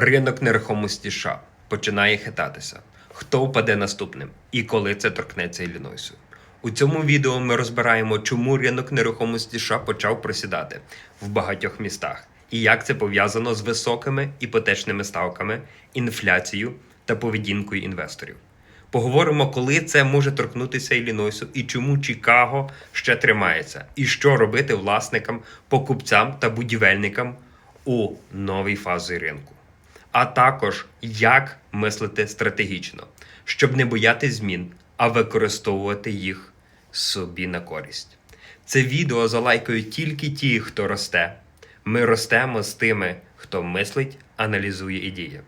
Ринок нерухомості США починає хитатися. Хто впаде наступним і коли це торкнеться Іллінойсу? У цьому відео ми розбираємо, чому ринок нерухомості США почав просідати в багатьох містах і як це пов'язано з високими іпотечними ставками, інфляцією та поведінкою інвесторів. Поговоримо, коли це може торкнутися Іллінойсу і чому Чикаго ще тримається, і що робити власникам, покупцям та будівельникам у новій фазі ринку. А також як мислити стратегічно, щоб не боятись змін, а використовувати їх собі на користь. Це відео залайкають тільки ті, хто росте. Ми ростемо з тими, хто мислить, аналізує і діє.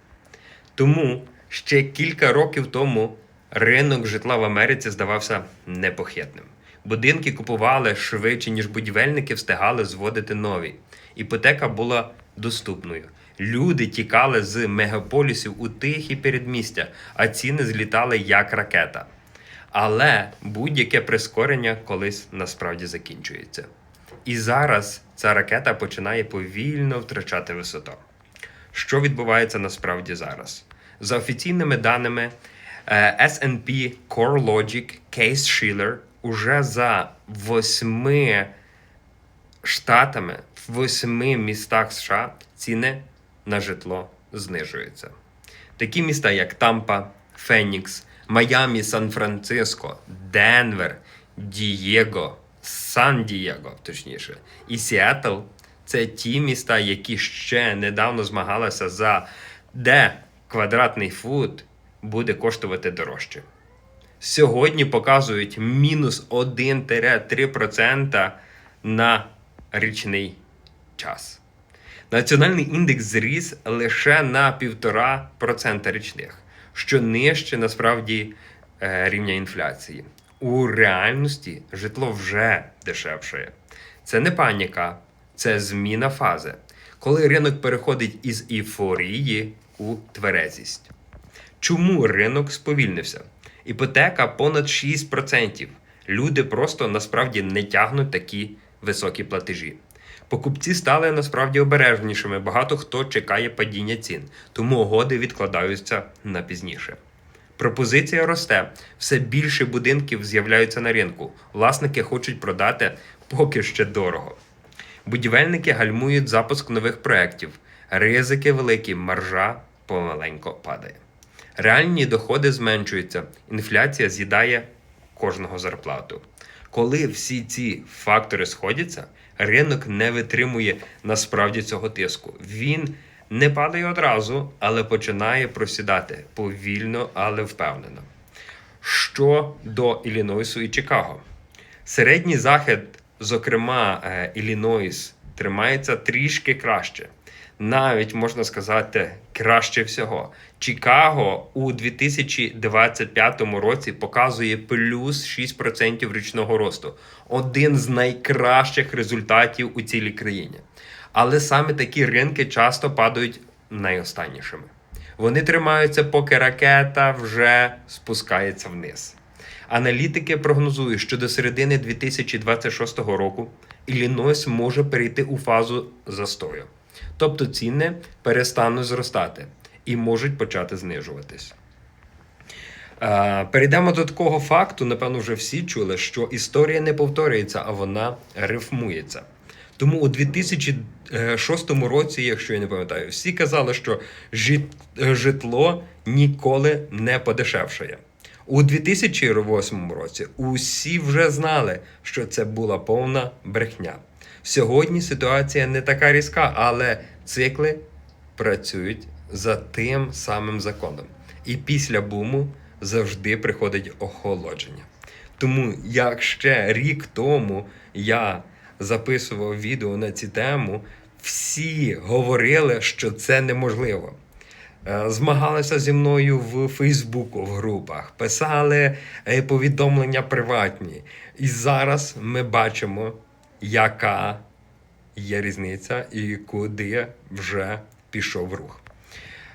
Тому ще кілька років тому ринок житла в Америці здавався непохитним. Будинки купували швидше, ніж будівельники встигали зводити нові. Іпотека була доступною. Люди тікали з мегаполісів у тихі передмістя, а ціни злітали як ракета. Але будь-яке прискорення колись насправді закінчується. І зараз ця ракета починає повільно втрачати висоту. Що відбувається насправді зараз? За офіційними даними е, S&P CoreLogic Case Shiller уже за восьми штатами в восьми містах США ціни на житло знижуються. Такі міста, як Тампа, Фенікс, Майамі, Сан-Франциско, Денвер, Дієго, Сан-Дієго, точніше, і Сіетл це ті міста, які ще недавно змагалися за де квадратний фут буде коштувати дорожче. Сьогодні показують мінус 1-3% на річний час. Національний індекс зріс лише на 1,5% річних, що нижче насправді е, рівня інфляції. У реальності житло вже дешевшає. Це не паніка, це зміна фази, коли ринок переходить із ейфорії у тверезість. Чому ринок сповільнився? Іпотека понад 6%. Люди просто насправді не тягнуть такі високі платежі. Покупці стали насправді обережнішими. Багато хто чекає падіння цін, тому угоди відкладаються на пізніше. Пропозиція росте, все більше будинків з'являються на ринку. Власники хочуть продати поки ще дорого. Будівельники гальмують запуск нових проєктів. Ризики великі, маржа помаленько падає. Реальні доходи зменшуються, інфляція з'їдає кожного зарплату. Коли всі ці фактори сходяться, ринок не витримує насправді цього тиску. Він не падає одразу, але починає просідати повільно, але впевнено. Що до Іллінойсу і Чикаго? Середній захід, зокрема е, Іллінойс, тримається трішки краще. Навіть можна сказати, краще всього. Чикаго у 2025 році показує плюс 6% річного росту. Один з найкращих результатів у цілій країні. Але саме такі ринки часто падають найостаннішими. Вони тримаються, поки ракета вже спускається вниз. Аналітики прогнозують, що до середини 2026 року Іллінойс може перейти у фазу застою. Тобто ціни перестануть зростати і можуть почати знижуватись. Перейдемо до такого факту, напевно, вже всі чули, що історія не повторюється, а вона рифмується. Тому у 2006 році, якщо я не пам'ятаю, всі казали, що житло ніколи не подешевшає. У 2008 році усі вже знали, що це була повна брехня. Сьогодні ситуація не така різка, але цикли працюють за тим самим законом. І після буму завжди приходить охолодження. Тому, як ще рік тому я записував відео на цю тему, всі говорили, що це неможливо. Е, Змагалися зі мною в Фейсбуку в групах, писали е, повідомлення приватні. І зараз ми бачимо, яка є різниця і куди вже пішов рух.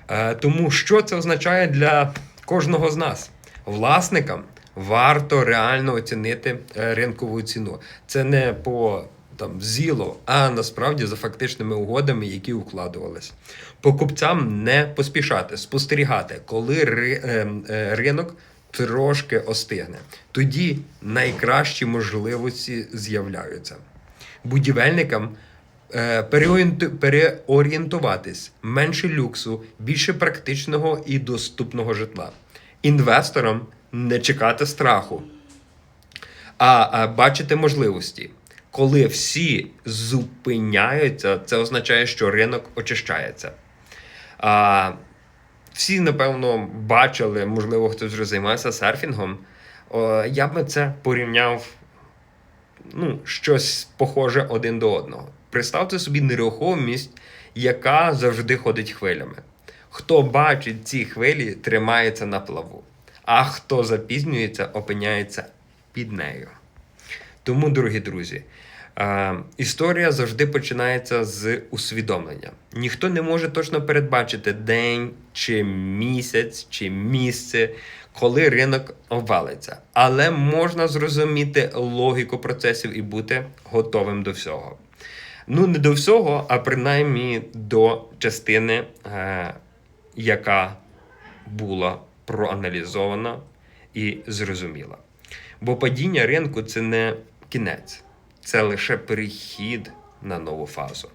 Е, Тому що це означає для кожного з нас? Власникам варто реально оцінити е, ринкову ціну. Це не по там зіло, а насправді за фактичними угодами, які укладувались. Покупцям не поспішати, спостерігати, коли е, ринок трошки остигне. Тоді найкращі можливості з'являються. Будівельникам е, переорієнтуватись, менше люксу, більше практичного і доступного житла. Інвесторам не чекати страху, а, бачити можливості. Коли всі зупиняються, це означає, що ринок очищається. А, всі, напевно, бачили, можливо, хтось вже займається серфінгом. О, я би це порівняв ну, щось похоже один до одного. Представте собі нерухомість, яка завжди ходить хвилями. Хто бачить ці хвилі, тримається на плаву, а хто запізнюється, опиняється під нею. Тому, дорогі друзі, е, історія завжди починається з усвідомлення. Ніхто не може точно передбачити день, чи місяць, чи місце, коли ринок обвалиться. Але можна зрозуміти логіку процесів і бути готовим до всього. Ну, не до всього, а принаймні до частини, е, яка була проаналізована і зрозуміла. Бо падіння ринку це не кінець, це лише перехід на нову фазу.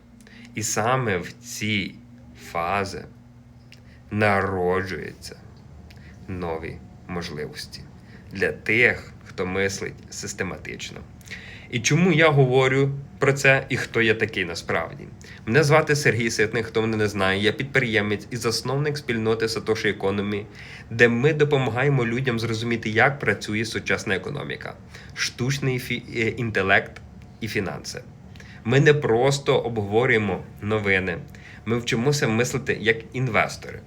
І саме в цій фази народжуються нові можливості для тих, хто мислить систематично. І чому я говорю про це і хто я такий насправді? Мене звати Сергій Ситник, хто мене не знає. Я підприємець і засновник спільноти Satoshi Economy, де ми допомагаємо людям зрозуміти, як працює сучасна економіка, штучний е, інтелект і фінанси. Ми не просто обговорюємо новини, ми вчимося мислити як інвестори,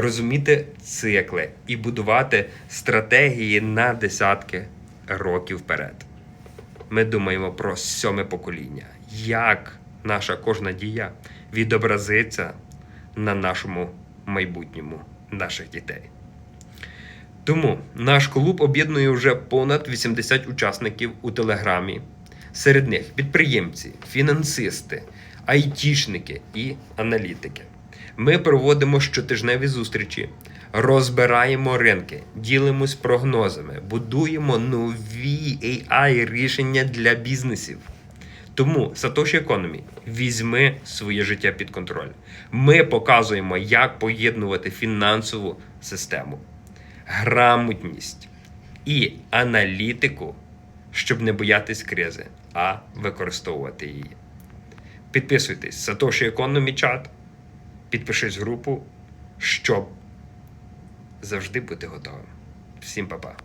розуміти цикли і будувати стратегії на десятки років вперед. Ми думаємо про сьоме покоління, як наша кожна дія відобразиться на нашому майбутньому наших дітей. Тому наш клуб об'єднує вже понад 80 учасників у Телеграмі. Серед них підприємці, фінансисти, айтішники і аналітики. Ми проводимо щотижневі зустрічі, розбираємо ринки, ділимось прогнозами, будуємо нові AI рішення для бізнесів. Тому Satoshi Economy візьми своє життя під контроль. Ми показуємо, як поєднувати фінансову систему, грамотність і аналітику, щоб не боятись кризи, а використовувати її. Підписуйтесь Satoshi Economy чат, підпишись в групу, щоб завжди бути готовим. Всім па-па.